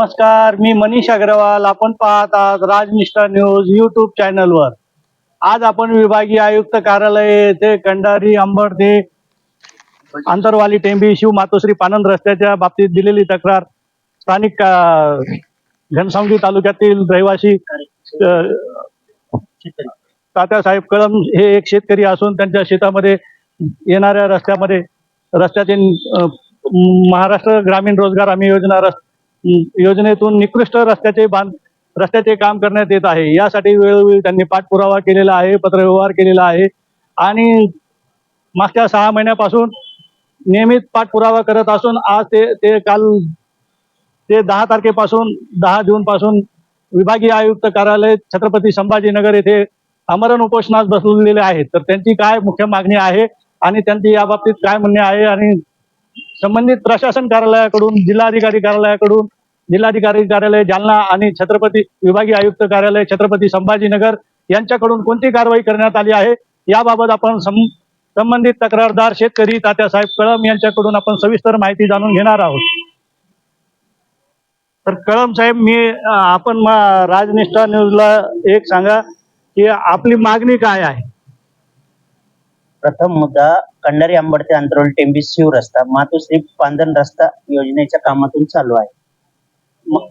नमस्कार मी मनीष अग्रवाल. आपण पाहत आहात राजनिष्ठा न्यूज युट्यूब चॅनलवर आज आपण विभागीय आयुक्त कार्यालय येथे कंडारी अंबड ते आंतरवाली टेंबी शिव मातोश्री पानंद रस्त्याच्या बाबतीत दिलेली तक्रार. स्थानिक घनसावंगी तालुक्यातील रहिवासी तात्यासाहेब कळम हे एक शेतकरी असून त्यांच्या शेतामध्ये येणाऱ्या रस्त्यामध्ये रस्त्यातील महाराष्ट्र ग्रामीण रोजगार हमी योजना रस्ते योजनेतून निकृष्ट रस्त्याचे बांध रस्त्याचे काम करण्यात येत आहे. यासाठी वेळोवेळी त्यांनी पाठपुरावा केलेला आहे पत्रव्यवहार केलेला आहे आणि मागच्या सहा महिन्यापासून नियमित पाठपुरावा करत असून आज ते ते काल ते दहा तारखेपासून दहा जून पासून विभागीय आयुक्त कार्यालय छत्रपती संभाजीनगर येथे आमरण उपोषणास बसलेले आहेत. तर त्यांची काय मुख्य मागणी आहे आणि त्यांची याबाबतीत काय म्हणणे आहे आणि संबंधित प्रशासन कार्यालयाकडून जिल्हाधिकारी कार्यालयाकडून जिल्हाधिकारी कार्यालय जालना आणि छत्रपती विभागीय आयुक्त कार्यालय छत्रपती संभाजीनगर यांच्याकडून कोणती कारवाई करण्यात आली आहे? याबाबत आपण संबंधित तक्रारदार शेतकरी तात्यासाहेब कळम यांच्याकडून आपण सविस्तर माहिती जाणून घेणार आहोत. तर कळम साहेब मी आपण राजनिष्ठा न्यूजला एक सांगा की आपली मागणी काय आहे? प्रथम मुद्दा कंडारी अंबड ते अंतरोली टेंबी शिव रस्ता मातोश्री पांदन रस्ता योजनेच्या कामातून चालू आहे.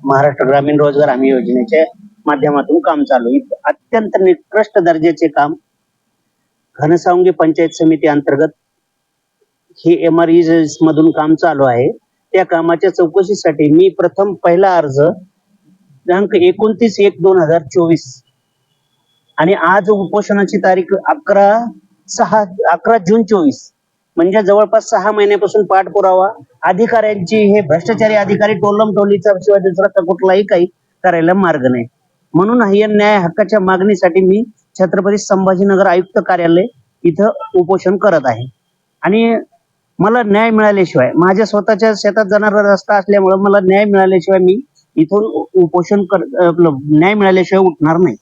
महाराष्ट्र ग्रामीण रोजगार हमी योजनेच्या माध्यमातून काम चालू आहे. अत्यंत निकृष्ट दर्जाचे काम घनसावंगी पंचायत समिती अंतर्गत हे एम आर मधून काम चालू आहे. त्या कामाच्या चौकशीसाठी मी प्रथम पहिला अर्ज दिनांक एकोणतीस एक दोन हजार चोवीस आणि आज उपोषणाची तारीख अकरा सहा अकरा जून चोवीस. म्हणजे जवळपास सहा महिन्यापासून पाठपुरावा अधिकाऱ्यांची हे भ्रष्टाचारी अधिकारी टोलम टोलीचा शिवाय दुसरा तर कुठलाही काही करायला मार्ग नाही. म्हणून या न्याय हक्काच्या मागणीसाठी मी छत्रपती संभाजीनगर आयुक्त कार्यालय इथं उपोषण करत आहे. आणि मला न्याय मिळाल्याशिवाय माझ्या स्वतःच्या शेतात जाणारा रस्ता असल्यामुळे मला न्याय मिळाल्याशिवाय मी इथून उपोषण कर आपलं न्याय मिळाल्याशिवाय उठणार नाही.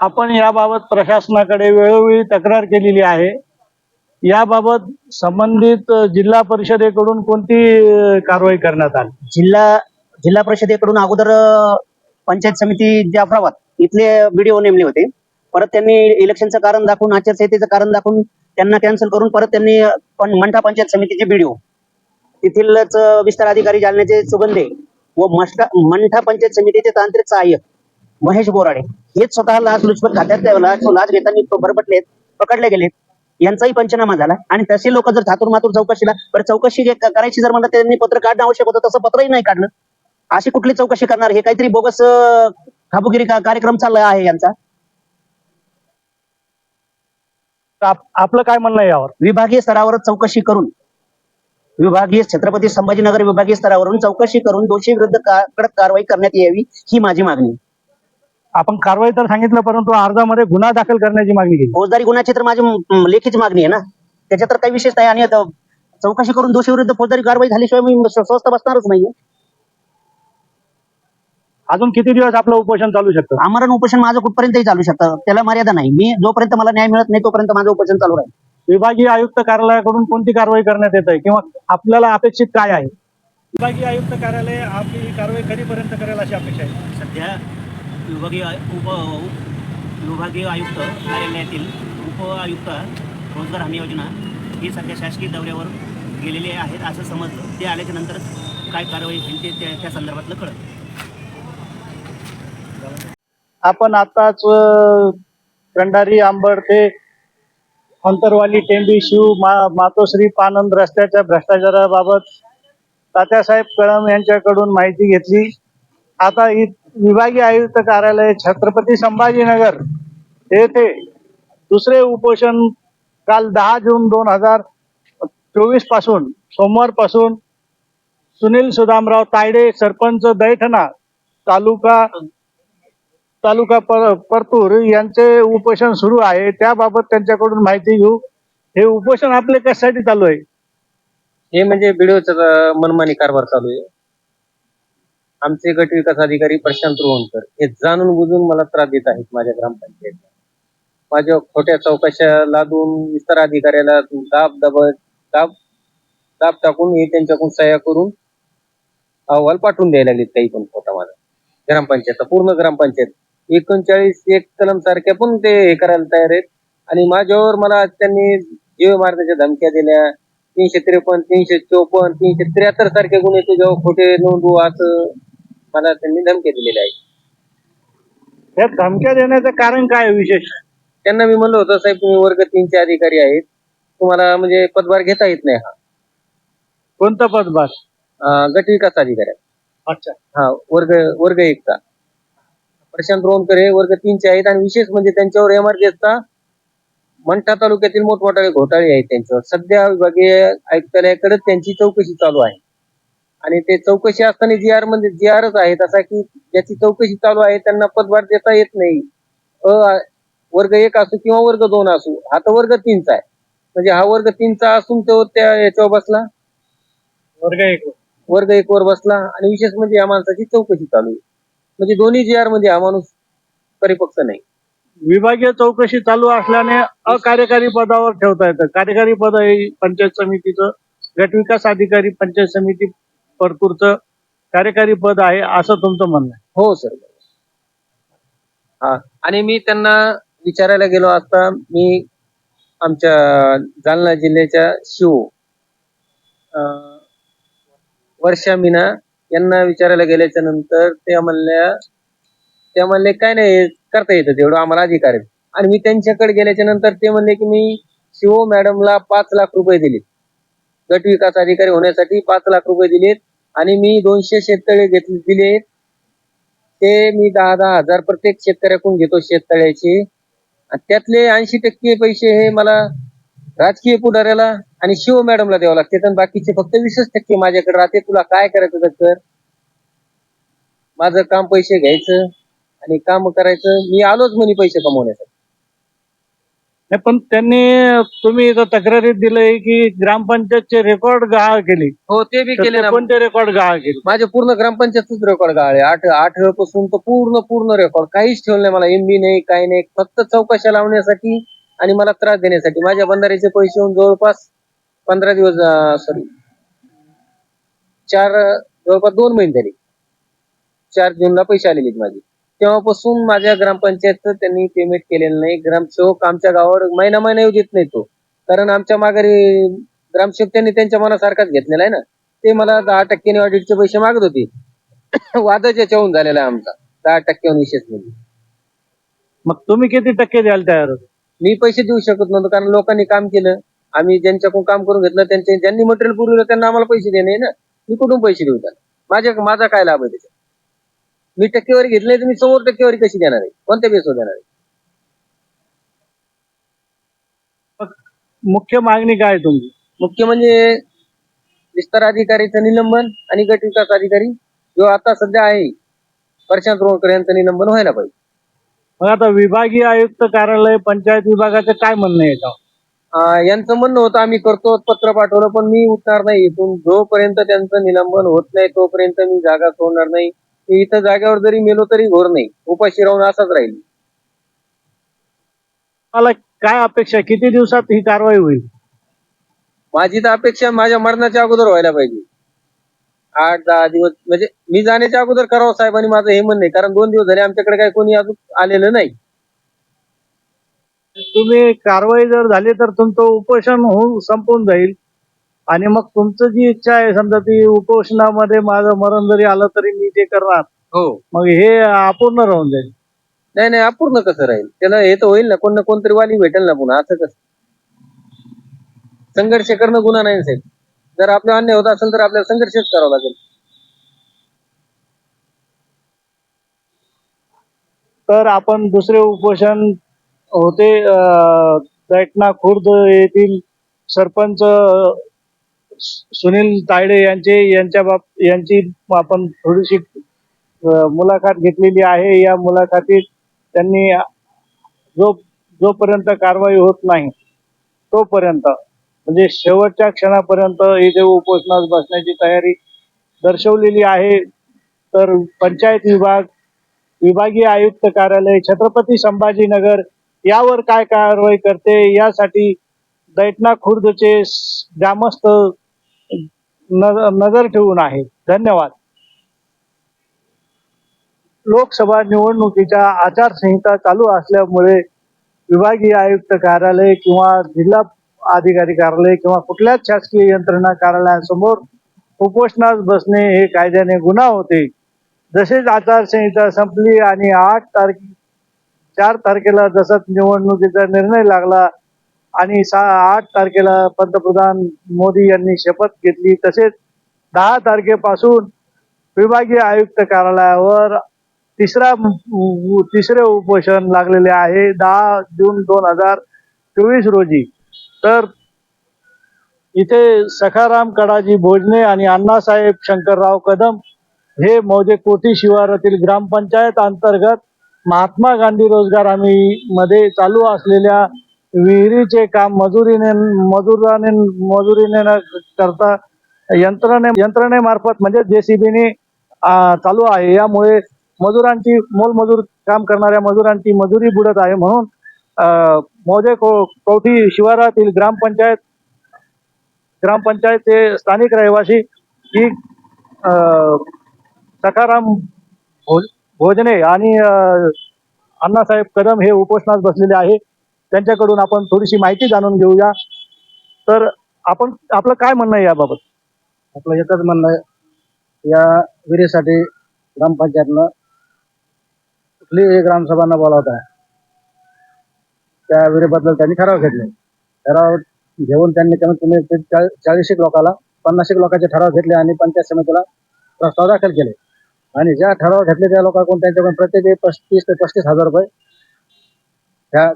आपण याबाबत प्रशासनाकडे वेळोवेळी तक्रार केलेली आहे. याबाबत संबंधित जिल्हा परिषदेकडून कोणती कारवाई करण्यात आली? जिल्हा जिल्हा परिषदेकडून अगोदर पंचायत समिती जाफराबाद इथले बीडीओ नेमले होते. परत त्यांनी इलेक्शनचं कारण दाखवून आचारसंहितेचं कारण दाखवून त्यांना कॅन्सल करून परत त्यांनी पण मंठा पंचायत समितीचे बीडीओ तेथीलच विस्तार अधिकारी जालन्याचे सुगंधे व मष्टा मंठा पंचायत समितीचे तांत्रिक सहाय्यक महेश बोराडे. हेच स्वतः लाच लुचपत खात्यात लाच लाच घेताना बरपटलेत पकडले गेलेत. यांचाही पंचनामा झाला. आणि तसे लोक जर थातूर मातूर चौकशीला बरं चौकशी क- करायची जर म्हणलं त्यांनी पत्र काढणं आवश्यक होतं तसं पत्रही नाही काढलं. अशी कुठली चौकशी करणार? हे काहीतरी बोगस अं, खाबुगिरी का- कार्यक्रम चालला आहे यांचा. आप- आपलं काय म्हणणं आहे यावर? विभागीय स्तरावर चौकशी करून विभागीय छत्रपती संभाजीनगर विभागीय स्तरावरून चौकशी करून दोषी विरुद्ध का- कडक कारवाई करण्यात यावी ही माझी मागणी आहे. आपण कारवाई तर सांगितलं परंतु अर्जामध्ये गुन्हा दाखल करण्याची मागणी केली. फौजदारी गुन्ह्याची तर माझी म- लेखीची मागणी आहे ना. त्याच्यात तर काही विशेष नाही आणि आता चौकशी करून दोषी विरुद्ध फौजदारी कारवाई झाल्याशिवाय मी स्व- स्वस्थ बसणारच नाहीये. अजून किती दिवस आपलं उपोषण चालू शकतं? आमरण उपोषण माझं कुठपर्यंतही चालू शकतं. त्याला मर्यादा नाही. मी जोपर्यंत मला न्याय मिळत नाही तोपर्यंत माझं उपोषण चालू राहील. विभागीय आयुक्त कार्यालयाकडून कोणती कारवाई करण्यात येत आहे? किंवा आपल्याला अपेक्षित काय आहे? विभागीय आयुक्त कार्यालय आपली ही कारवाई कधीपर्यंत करेल अशी अपेक्षा आहे? सध्या विभागीय उप विभागीय आयुक्त कार्यालयातील उप आयुक्त रोजगार हमी योजना ही सध्या शासकीय दौऱ्यावर गेलेले आहेत असं समजलं. ते आल्याच्यानंतर काय कारवाई होईल ते त्या- त्या संदर्भातलं कळत आपण आताच अ, कंडारी आंबड ते अंतरवाली टेंबी शिव मा मातोश्री पानंद रस्त्याच्या भ्रष्टाचाराबाबत तात्यासाहेब कळम यांच्याकडून माहिती घेतली. आता इत विभागीय आयुक्त कार्यालय छत्रपती संभाजीनगर येथे दुसरे उपोषण काल दहा जून दोन हजार चोवीसपासून सोमवारपासून सुनील सुदामराव तायडे सरपंच दैठणा तालुका तालुका पर परतूर यांचे उपोषण सुरू आहे. त्याबाबत त्यांच्याकडून माहिती घेऊ. हे उपोषण आपले कशासाठी चालू आहे? हे म्हणजे बीडीओचा मनमानी कारभार चालू आहे. आमचे गट विकास अधिकारी प्रशांत रोहनकर हे जाणून बुजून मला त्रास देत आहेत माझ्या ग्रामपंचायत माझ्या खोट्या चौकशा लादून विस्तार अधिकाऱ्याला दाब दब दाब दाब टाकून हे त्यांच्याकडून सह्या करून अहवाल पाठवून द्यायला लागलेत काही पण खोटा माझा. ग्रामपंचायत पूर्ण ग्रामपंचायत. एकोणचाळीस एक कलम सारख्या पण ते हे करायला तयार आहेत. आणि माझ्यावर मला त्यांनी जीव मारण्याच्या धमक्या दिल्या. तीनशे त्रेपन्न तीनशे चौपन्न तीनशे त्र्याहत्तर सारखे गुन्हे तुझ्यावर खोटे नोंदवू असं मला त्यांनी धमक्या दिलेल्या आहेत. या धमक्या देण्याचं कारण काय आहे विशेष? त्यांना मी म्हणलं होतं साहेब तुम्ही वर्ग तीनचे अधिकारी आहेत. तुम्हाला म्हणजे पदभार घेता येत नाही हा. कोणतं पदभार? अं, गट विकास अधिकारी. आहे. अच्छा. हा वर्ग वर्ग एकचा. प्रशांत रोहनकर हे वर्ग तीनचे आहेत आणि विशेष म्हणजे त्यांच्यावर एमआरजेसचा मंठा तालुक्यातील मोठमोठाले घोटाळे आहेत त्यांच्यावर. सध्या विभागीय आयुक्तालयाकडे त्यांची चौकशी चालू आहे. आणि ते चौकशी असताना जी आरमध्ये जी आरच आहे तसा की ज्याची चौकशी चालू आहे त्यांना पदभार देता येत नाही. अ वर्ग एक असू किंवा वर्ग दोन असू हा तर वर्ग तीनचा आहे. म्हणजे हा वर्ग तीनचा असून तो त्या याच्यावर बसला. वर्ग एक वर्ग एक वर बसला आणि विशेष म्हणजे या माणसाची चौकशी चालू आहे. म्हणजे दोन्ही जी आरमध्ये हा माणूस परिपक्व नाही. विभागीय चौकशी चालू असल्याने अकार्यकारी पदावर ठेवता येतं. कार्यकारी पद हे पंचायत समितीचं गटविकास अधिकारी पंचायत समिती परतूरचं कार्यकारी पद आहे असं तुमचं म्हणणं आहे. हो सर. हा. आणि मी त्यांना विचारायला गेलो असता मी आमच्या जालना जिल्ह्याच्या शिव अं, वर्षा मीना यांना विचारायला गेल्याच्यानंतर त्या म्हणल्या त्या म्हणले काय नाही करता येतं तेवढं आम्हाला अधिकार आहे. आणि मी त्यांच्याकडे गेल्याच्यानंतर ते म्हणले की मी शिव मॅडमला पाच लाख रुपये दिले. गट विकास अधिकारी होण्यासाठी पाच लाख रुपये दिलेत आणि मी दोनशे शेततळे घेतले दिलेत ते मी दहा दहा हजार प्रत्येक शेतकऱ्याकडून घेतो शेततळ्याचे. आणि त्यातले ऐंशी टक्के पैसे हे मला राजकीय पुढाऱ्याला आणि शिव मॅडमला द्यावं लागते. आणि बाकीचे फक्त वीसच टक्के माझ्याकडे राहते. तुला काय करायचं तर माझं काम पैसे घ्यायचं आणि काम करायचं. मी आलोच म्हणे पैसे कमवण्यासाठी. नाही पण त्यांनी तुम्ही इथं तक्रारीत दिलंय की ग्रामपंचायतचे रेकॉर्ड गहाळ केली. हो ते बी केले ना. कोणते रेकॉर्ड गहाळ केले? माझे पूर्ण ग्रामपंचायतच रेकॉर्ड गाळे आठ आठपासून तर पूर्ण पूर्ण रेकॉर्ड. काहीच ठेवलं नाही मला. एमबी नाही काही नाही. फक्त चौकशा लावण्यासाठी आणि मला त्रास देण्यासाठी. माझ्या बंधाऱ्याचे पैसे येऊन जवळपास पंधरा दिवस सॉरी चार जवळपास दोन महिने झाले. चार जूनला पैसे आलेले माझे. तेव्हापासून माझ्या ग्रामपंचायतचं त्यांनी पेमेंट केलेलं नाही. ग्रामसेवक आमच्या गावावर महिना महिना येऊ देत नाही तो. कारण आमच्या माघारी ग्रामसेवक त्यांनी त्यांच्या मनासारखाच घेतलेला आहे ना. ते मला दहा टक्क्याने ऑडिटचे पैसे मागत होते. वादच याच्याहून झालेला आहे आमचा. दहा टक्क्याहून विशेष म्हणजे. मग तुम्ही किती टक्के द्याल तयार होते मी पैसे देऊ शकत नव्हतो कारण लोकांनी काम केलं. आम्ही ज्यांच्याकडून काम करून घेतलं त्यांचे ज्यांनी मटेरियल पुरवलं त्यांना आम्हाला पैसे देणे ना. मी कुठून पैसे देऊ त्यांना माझ्या माझा काय लाभ आहे त्याच्यात? मी टक्केवारी घेतली तर मी समोर टक्केवारी कशी देणार आहे? कोणत्या बेसवर देणार आहे? मुख्य मागणी काय आहे तुमची? मुख्य म्हणजे विस्तार अधिकारीचं निलंबन आणि गट विकास अधिकारी जो आता सध्या आहे प्रशांत रोहकर यांचं निलंबन व्हायला पाहिजे. मग आता विभागीय आयुक्त कार्यालय पंचायत विभागाचं काय म्हणणं आहे याच्यावर? अं, यांचं म्हणणं होतं आम्ही करतो पत्र पाठवलं पण मी उठणार नाही. इथून जोपर्यंत त्यांचं निलंबन होत नाही तोपर्यंत मी जागा सोडणार नाही. मी इथं जागेवर जरी मेलो तरी घोर नाही. उपाशी राहून असाच राहील. मला काय अपेक्षा? किती दिवसात ही कारवाई होईल? माझी तर अपेक्षा माझ्या मरणाच्या अगोदर व्हायला पाहिजे. आठ दहा दिवस म्हणजे मी जाण्याच्या अगोदर करावं साहेबांनी माझं हे म्हणणं आहे. कारण दोन दिवस झाले आमच्याकडे काही कोणी अजून आलेलं नाही. तुम्ही कारवाई जर झाली तर तुमचं उपोषण होऊन संपून जाईल. आणि मग तुमचं जी इच्छा आहे समजा ती उपोषणामध्ये माझं मरण जरी आलं तरी मी ते करणार. हो. मग हे अपूर्ण राहून जाईल. नाही नाही अपूर्ण कसं राहील? त्याला हे तर होईल ना कोण ना कोणतरी वाली भेटेल ना पुन्हा असं कसं? संघर्ष करणं गुन्हा नाही ना साहेब. जर आपला अन्याय होत असेल तर आपल्याला संघर्षच करावा लागेल. तर आपण दुसरे उपोषण होते दैठणा खुर्द येथील सरपंच सुनील तायडे यांचे यांच्या बाब यांची आपण थोडीशी मुलाखत घेतलेली आहे. या मुलाखतीत त्यांनी जो जोपर्यंत कारवाई होत नाही तोपर्यंत म्हणजे शेवटच्या क्षणापर्यंत इथे उपोषणास बसण्याची तयारी दर्शवलेली आहे. तर पंचायत विभाग विभागीय आयुक्त कार्यालय छत्रपती संभाजीनगर यावर काय कारवाई करते? यासाठी दैटना खुर्दचे ग्रामस्थ नजर ठेवून आहे. धन्यवाद. लोकसभा निवडणुकीच्या आचारसंहिता चालू असल्यामुळे विभागीय आयुक्त कार्यालय किंवा जिल्हा अधिकारी कार्यालय किंवा कुठल्याच शासकीय यंत्रणा कार्यालयासमोर उपोषणास बसणे हे कायद्याने गुन्हा होते. जसेच आचारसंहिता संपली आणि आठ तारखे चार तारखेला जसं निवडणुकीचा निर्णय लागला आणि सहा आठ तारखेला पंतप्रधान मोदी यांनी शपथ घेतली. तसेच दहा तारखेपासून विभागीय आयुक्त कार्यालयावर तिसरा तिसरे उपोषण लागलेले आहे. दहा जून दोन हजार चोवीस रोजी. तर इथे सखाराम कडाजी भोजने आणि अण्णासाहेब शंकरराव कदम हे मौजे कोटी शिवारातील ग्रामपंचायत अंतर्गत महात्मा गांधी रोजगार हमी मध्ये चालू असलेल्या विहिरीचे काम मजुरीने मजुराने मजुरीने न करता यंत्रणे यंत्रणेमार्फत म्हणजे जेसीबीने चालू आहे. यामुळे मजुरांची मोलमजूर काम करणाऱ्या मजुरांची मजुरी बुडत आहे म्हणून अं, मौजे को कवठी शिवारातील ग्रामपंचायत ग्रामपंचायत ते स्थानिक रहिवासी ही सकाराम सखाराम भोज- भोजने आणि अण्णासाहेब कदम हे उपोषणात बसलेले आहे. त्यांच्याकडून आपण थोडीशी माहिती जाणून घेऊया. तर आपण आपलं काय म्हणणं आहे याबाबत? आपलं एकच म्हणणं आहे या विहिरीसाठी ग्रामपंचायतनं कुठलीही ग्रामसभांना बोलावत आहे त्या विहिरीबद्दल त्यांनी ठराव घेतले. ठराव घेऊन त्यांनी कमीत कमी चाळीस एक लोकाला पन्नास एक लोकांचे ठराव घेतले आणि पंचायत समितीला प्रस्ताव दाखल केले. आणि ज्या ठराव घेतले त्या लोकांकडून त्यांच्याकडून प्रत्येकी पस्तीस ते पस्तीस हजार रुपये त्या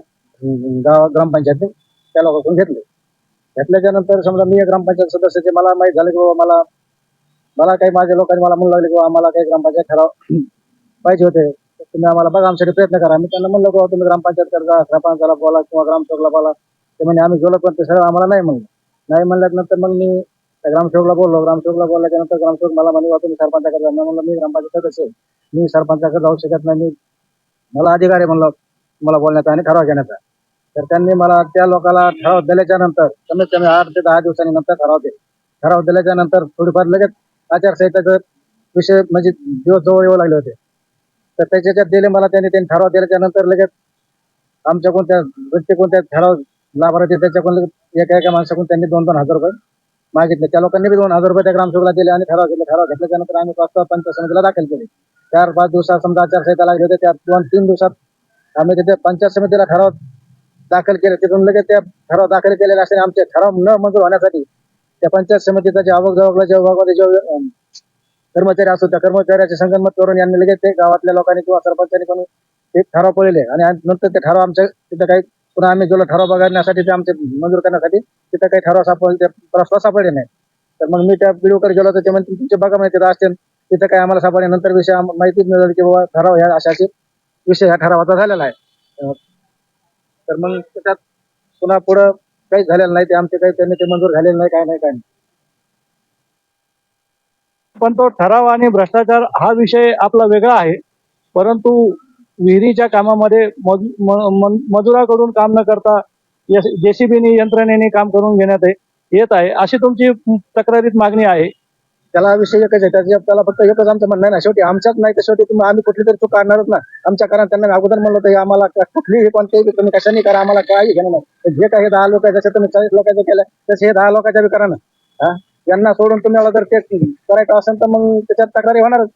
गाव ग्रामपंचायतने त्या लोकांकडून घेतले. घेतल्याच्या नंतर समजा मी ग्रामपंचायत सदस्याचे मला माहीत झालं की बाबा मला मला काही माझ्या लोकांनी मला म्हणू लागले की आम्हाला काही ग्रामपंचायत ठराव पाहिजे होते. तुम्ही आम्हाला बघा आमच्यासाठी प्रयत्न करा. मी त्यांना म्हणलं बाबा तुम्ही ग्रामपंचायत करता सरपंचाला बोला किंवा ग्रामसेवकला बोला. ते म्हणे आम्ही गेलो पण ते सगळं आम्हाला नाही म्हणलं. नाही म्हणल्यानंतर मग मी ग्रामसेवकला बोललो. ग्रामसेवकला बोलल्याच्यानंतर ग्रामसेवक मला म्हणे तुम्ही सरपंचाकडे जाणार म्हणलं मी ग्रामपंचायत सदस्य आहे. मी सरपंचाकडे जाऊ शकत नाही. मी मला अधिकार आहे म्हणलं मला बोलण्याचा आणि ठराव घेण्याचा तर त्यांनी मला त्या लोकांना ठराव दिल्याच्या नंतर कमीत कमी आठ ते दहा दिवसांनी नंतर ठराव दिले. ठराव दिल्याच्या नंतर थोडीफार लगेच आचारसंहितेचा विषय म्हणजे दिवस जवळ येऊ लागले होते. तर त्याच्यात दिले मला त्यांनी त्यांनी ठराव दिल्याच्या नंतर लगेच आमच्या कोणत्या व्यक्ती कोणत्या ठराव लाभार्थी त्याच्याकडून एका एका माणसाकडून त्यांनी दोन दोन हजार रुपये मागितले. त्या लोकांनी बी दोन हजार रुपये त्या ग्रामसेवकला दिले आणि ठराव घेतले ठराव घेतल्याच्या नंतर आम्ही प्रस्ताव पंचायत समितीला दाखल केले. चार पाच दिवसात समजा आचारसंहिता लागली होती त्या दोन तीन दिवसात आम्ही तिथे पंचायत समितीला ठराव दाखल केले तिथून लगेच त्या ठराव दाखल केलेले असताना आमचे ठराव न मंजूर होण्यासाठी त्या पंचायत समितीचा जे आवक जवळ जे विभागामध्ये जे कर्मचारी असतो त्या कर्मचाऱ्याचे संगनमत करून यांनी लगेच ते गावातल्या लोकांनी किंवा सरपंचांनी करून ते ठराव पळले. आणि नंतर ते ठराव आमच्या तिथं काही पुन्हा आम्ही गेलो ठराव बघण्यासाठी ते आमचे मंजूर करण्यासाठी तिथं काही ठराव सापडले ते प्रस्ताव सापडले नाही. तर मग मी त्या व्हिडिओकडे गेलो तर ते म्हणते तुमचे बघा माहिती तिथं असते तिथं काय आम्हाला सापडले नंतर विषय माहिती माहितीच मिळाली की बाबा ठराव ह्या अशाचे विषय ह्या ठरावाचा झालेला आहे. तर मग त्याच्यात पुन्हा पुढं काही झालेलं नाही ते आमचे काही त्यांनी ते मंजूर झालेलं नाही काय नाही काय नाही. पण तो ठराव आणि भ्रष्टाचार हा विषय आपला वेगळा आहे. परंतु विहिरीच्या कामामध्ये मजुराकडून काम न करता जेसीबीनी यंत्रणेने काम करून घेण्यात येत आहे. अशी तुमची तक्रारीत मागणी आहे. त्याला विषय एकच आहे. त्याच्या त्याला फक्त एकच आमचं म्हणणं आहे ना शेवटी आमच्याच नाही तर शेवटी तुम्ही आम्ही कुठली तरी चूक काढणारच ना. आमच्या कारण त्यांना अगोदर म्हणलं होतं आम्हाला कुठलीही कोणतेही तुम्ही कशाने करा आम्हाला काही घेणं नाही. जे काही दहा लोक जसं तुम्ही चाळीस लोकांचं केलं तसे हे दहा लोकांच्या बी करा ना. हा? यांना सोडून तुम्हाला जर ते करायचं असेल तर मग त्याच्यात तक्रारी होणारच.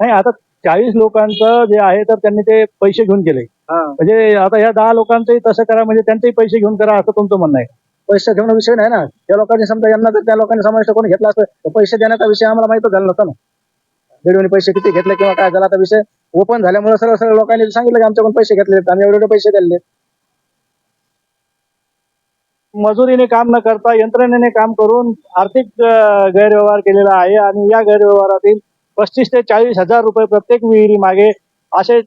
नाही आता चाळीस लोकांचं जे आहे तर त्यांनी ते पैसे घेऊन केले. म्हणजे आता या दहा लोकांचंही तसं करा म्हणजे त्यांचेही पैसे घेऊन करा असं तुमचं म्हणणं आहे. पैसे घेऊन विषय नाही ना. त्या लोकांनी समजा यांना जर त्या लोकांनी समाविष्ट कोणी घेतला असतं तर पैसे देण्याचा विषय आम्हाला माहितच झाला नव्हता ना. दीडवणी पैसे किती घेतले किंवा काय झाला आता विषय ओपन झाल्यामुळे सर्व सर्व लोकांनी सांगितलं की आमच्याकडून पैसे घेतले आम्ही एवढे पैसे दिले मजुरीने काम न करता यंत्रणेने काम करून आर्थिक गैरव्यवहार केलेला आहे आणि या गैरव्यवहारातील पस्तीस ते चाळीस हजार रुपये प्रत्येक विहिरी मागे असे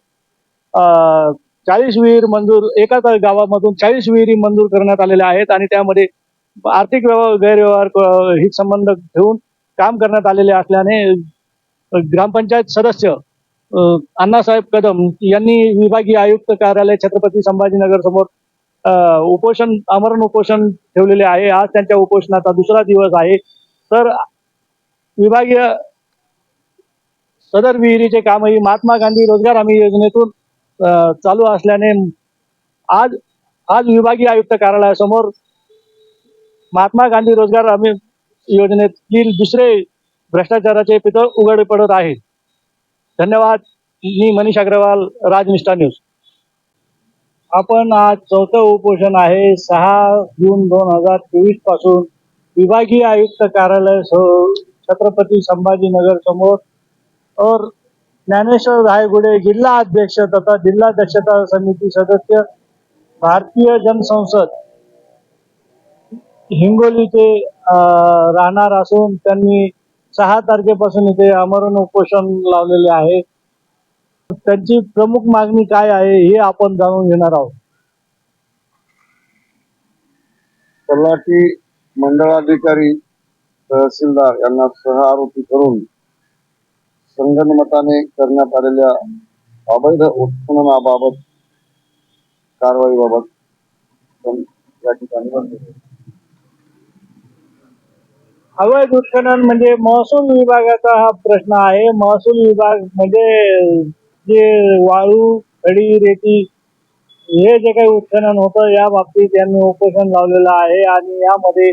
चाळीस विहीर मंजूर एकाच गावामधून चाळीस विहिरी मंजूर करण्यात आलेल्या आहेत आणि त्यामध्ये आर्थिक व्यवहार गैरव्यवहार क- हित संबंध ठेवून काम करण्यात आलेले असल्याने ग्रामपंचायत सदस्य अण्णासाहेब कदम यांनी विभागीय आयुक्त कार्यालय छत्रपती संभाजीनगर समोर उपोषण आमरण उपोषण ठेवलेले आहे. आज त्यांच्या उपोषणाचा दुसरा दिवस आहे. तर विभागीय सदर विहिरीचे कामही महात्मा गांधी रोजगार हमी योजनेतून चालू असल्याने आज आज विभागीय आयुक्त कार्यालयासमोर महात्मा गांधी रोजगार हमी योजनेतील दुसरे भ्रष्टाचाराचे पितळ उघड पडत आहे धन्यवाद. मी मनीष अग्रवाल राजनिष्ठा न्यूज. आपण आज चौथं उपोषण आहे. सहा जून दोन हजार चोवीसपासून विभागीय आयुक्त कार्यालय छत्रपती संभाजीनगर समोर और ज्ञानेश्वर रायगुडे जिल्हा अध्यक्ष तथा जिल्हा दक्षता समिती सदस्य भारतीय जनसंसद हिंगोलीचे राहणार असून त्यांनी सहा तारखेपासून इथे आमरण उपोषण लावलेले आहे. त्यांची प्रमुख मागणी काय आहे हे आपण जाणून घेणार आहोत. तलाठी मंडळाधिकारी तहसीलदार यांना सह आरोपी करून संगणमताने करण्यात आलेल्या अवैध उत्खननाबाबत कारवाईबाबत या ठिकाणी अवैध उत्खनन म्हणजे महसूल विभागाचा हा प्रश्न आहे. महसूल विभाग म्हणजे जे वाळू खडी रेती हे जे काही उत्खनन होतं या बाबतीत त्यांनी उपोषण लावलेलं आहे आणि यामध्ये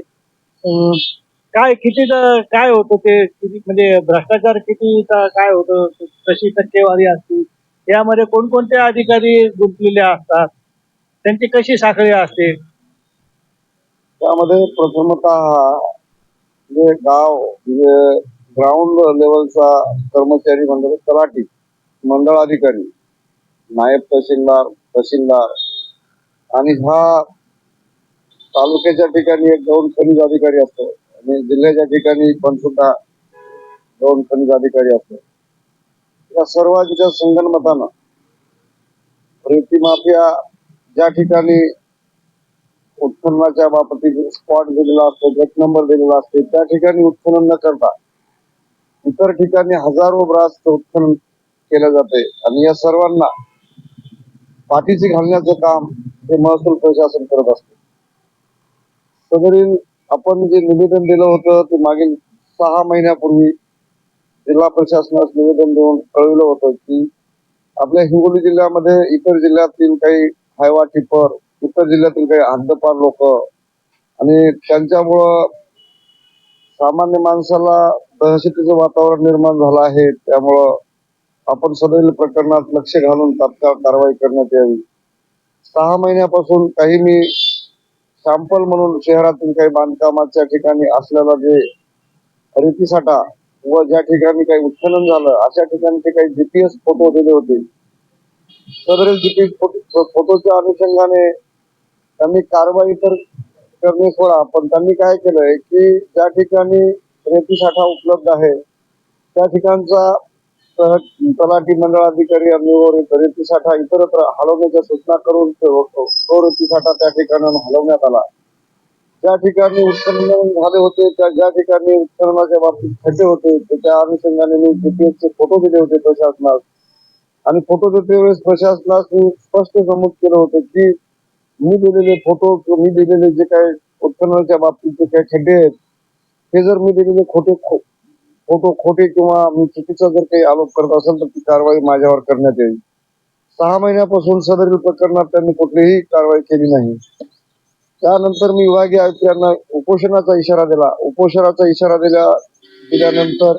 काय किती काय होतं ते किती म्हणजे भ्रष्टाचार किती काय होतं कशी टक्केवारी असते यामध्ये कोणकोणते अधिकारी गुंतलेले असतात त्यांची कशी साखळी असते? त्यामध्ये प्रथमतः जे गाव म्हणजे ग्राउंड लेवलचा कर्मचारी म्हणजे तलाठी मंडळाधिकारी नायब तहसीलदार तहसीलदार आणि हा तालुक्याच्या ठिकाणी एक दोन खनिज अधिकारी असतो. आणि जिल्ह्याच्या ठिकाणी पण सुद्धा दोन खनिज अधिकारी असतो या सर्वांच्या संगणमतानं रेती माफिया ज्या ठिकाणी उत्खननाच्या बाबतीत स्पॉट दिलेला असतो गट नंबर दिलेला असतो त्या ठिकाणी उत्खनन न करता इतर ठिकाणी हजारो ब्रास उत्खनन केलं जाते. आणि या सर्वांना पाठीशी घालण्याचं काम हे महसूल प्रशासन करत असते. सदरील आपण जे निवेदन दिलं होतं ते मागील सहा महिन्यापूर्वी जिल्हा प्रशासनास निवेदन देऊन कळविलं होतं की आपल्या हिंगोली जिल्ह्यामध्ये इतर जिल्ह्यातील काही हायवा टिपर इतर जिल्ह्यातील काही हद्दपार लोक आणि त्यांच्यामुळं सामान्य माणसाला दहशतीचं वातावरण निर्माण झालं आहे त्यामुळं आपण सदैव प्रकरणात लक्ष घालून तात्काळ कारवाई करण्यात यावी. सहा महिन्यापासून काही मी सॅम्पल म्हणून शहरातील काही बांधकामाच्या ठिकाणी असलेला जे रेतीसाठा व ज्या ठिकाणी काही उत्खनन झालं अशा ठिकाणचे काही जीपीएस फोटो दिले होते. सदरील जीपीएस फोटोच्या अनुषंगाने त्यांनी कारवाई तर करणे सोडा पण त्यांनी काय केलंय की ज्या ठिकाणी रेती साठा उपलब्ध आहे त्या ठिकाणचा तलाठी मंडळाधिकारी अधिकारी रेती साठा इतरत्र हलवण्याच्या सूचना करून तो रेती साठा त्या ठिकाणाहून हलवण्यात आला. ज्या ठिकाणी उत्खनन झाले होते त्या ज्या ठिकाणी उत्खननाच्या बाबतीत खड्डे होते त्याच्या अनुषंगाने मी जीपीएस चे फोटो दिले होते प्रशासनास. आणि फोटो देते वेळेस प्रशासनास मी स्पष्ट नमूद केलं होतं की मी दिलेले फोटो मी दिलेले जे काही उत्खननाच्या बाबतीत जे काही खड्डे आहेत हे जर मी दिलेले खोटे फोटो खोटे किंवा मी चुकीचा जर काही आरोप करत असेल तर ती कारवाई माझ्यावर करण्यात येईल. सहा महिन्यापासून सदरील प्रकरणात त्यांनी कुठलीही कारवाई केली नाही. त्यानंतर मी विभागीय आयुक्त यांना उपोषणाचा इशारा दिला. उपोषणाचा इशारा दिल्या दिल्यानंतर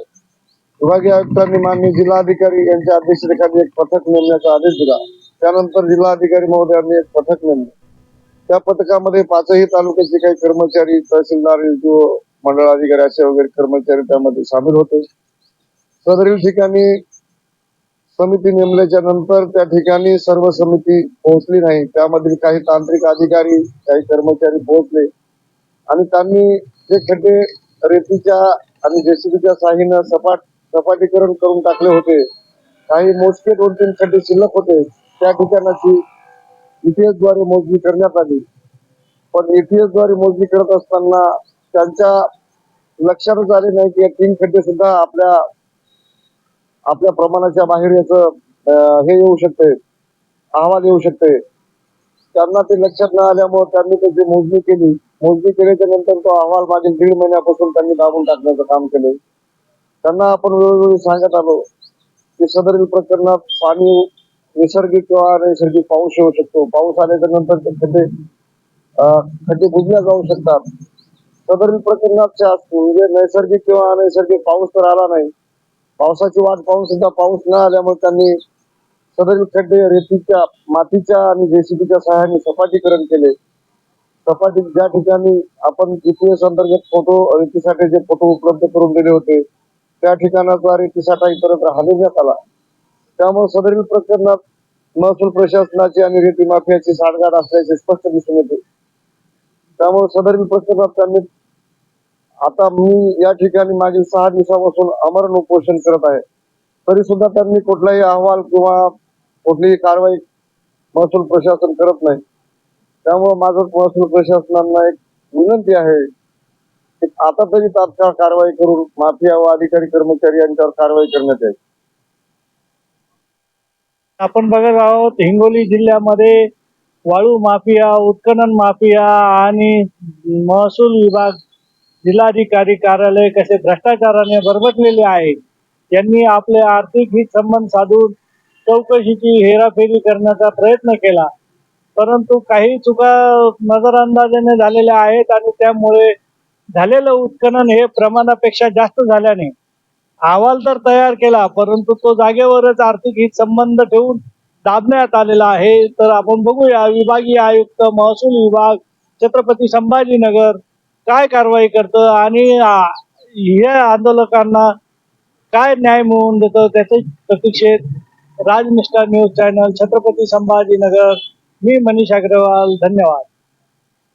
विभागीय आयुक्तांनी माननीय जिल्हाधिकारी यांच्या अध्यक्षतेखाली एक पथक नेमण्याचा आदेश दिला. त्यानंतर जिल्हाधिकारी महोदयांनी एक पथक नेमले. त्या पथकामध्ये पाचही तालुक्याचे काही कर्मचारी तहसीलदार मंडळ अधिकारी असे वगैरे कर्मचारी त्यामध्ये सामील होते. सदरील ठिकाणी समिती नेमल्याच्या नंतर त्या ठिकाणी सर्व समिती पोहोचली नाही. त्यामधील काही तांत्रिक अधिकारी काही कर्मचारी पोहोचले. आणि त्यांनी जे खड्डे रेतीच्या आणि जेसीबीच्या साह्यानं सपाट सपाटीकरण करून टाकले होते. काही मोजके दोन तीन खड्डे शिल्लक होते. त्या ठिकाणाची ईटीएसद्वारे मोजणी करण्यात आली. पण ईटीएसद्वारे मोजणी करत असताना त्यांच्या लक्षातच आले नाही की तीन खड्डे सुद्धा आपल्या आपल्या प्रमाणाच्या बाहेर याच हे येऊ शकते अहवाल येऊ शकते. त्यांना ते लक्षात न आल्यामुळे त्यांनी त्याची मोजणी केली मोजणी केल्याच्यानंतर तो अहवाल मागील दीड महिन्यापासून त्यांनी दाबून टाकण्याचं काम केले त्यांना आपण वेळोवेळी सांगत आलो की सदरील प्रकरणात पाणी नैसर्गिक किंवा नैसर्गिक पाऊस येऊ शकतो. पाऊस आल्याच्यानंतर ते खड्डे खड्डे बुजल्या जाऊ शकतात. सदरील प्रकरणात म्हणजे नैसर्गिक किंवा अनैसर्गिक पाऊस तर आला नाही. पावसाची वाट पाहून सुद्धा पाऊस न आल्यामुळे त्यांनी सदरील खड्डे रेतीच्या मातीच्या आणि जेसीबीच्या सहाय्याने सपाटीकरण केले. सपाटी ज्या ठिकाणी आपण जीपीएस अंतर्गत फोटो रेतीसाठीचे फोटो उपलब्ध करून दिले होते त्या ठिकाणाचा रेतीसाठा इतरत्र हलविण्यात आला. त्यामुळे सदरील प्रकरणात महसूल प्रशासनाची आणि रेती माफियाची साठगाठ असल्याचे स्पष्ट दिसून येते. त्यामुळे सदरील प्रकरणात त्यांनी आता मी या ठिकाणी मागील सहा दिवसापासून अमरण उपोषण करत आहे. तरी सुद्धा त्यांनी कुठलाही अहवाल किंवा कुठलीही कारवाई महसूल प्रशासन करत नाही. त्यामुळे माझं महसूल प्रशासनाला एक विनंती आहे की आता तरी तात्काळ कारवाई करून माफिया व अधिकारी कर्मचारी यांच्यावर कारवाई करण्यात यावी. आपण बघत आहोत हिंगोली जिल्ह्यामध्ये वाळू माफिया उत्खनन माफिया आणि महसूल विभाग जिल्हाधिकारी कार्यालय कसे भ्रष्टाचाराने बरबटलेले आहे त्यांनी आपले आर्थिक हित संबंध साधून चौकशीची हेराफेरी करण्याचा प्रयत्न केला. परंतु काही चुका नजरअंदाजाने झालेल्या आहेत आणि त्यामुळे झालेलं उत्खनन हे प्रमाणापेक्षा जास्त झाल्याने अहवाल तर तयार केला परंतु तो जागेवरच आर्थिक हित संबंध ठेवून दाबण्यात आलेला आहे. तर आपण बघूया विभागीय आयुक्त महसूल विभाग छत्रपती संभाजीनगर काय कारवाई करतं आणि आ, या आंदोलकांना काय न्याय मिळवून देतं त्याचे प्रतीक्षेत राजनिष्ठा न्यूज चॅनल छत्रपती संभाजीनगर. मी मनीष अग्रवाल धन्यवाद.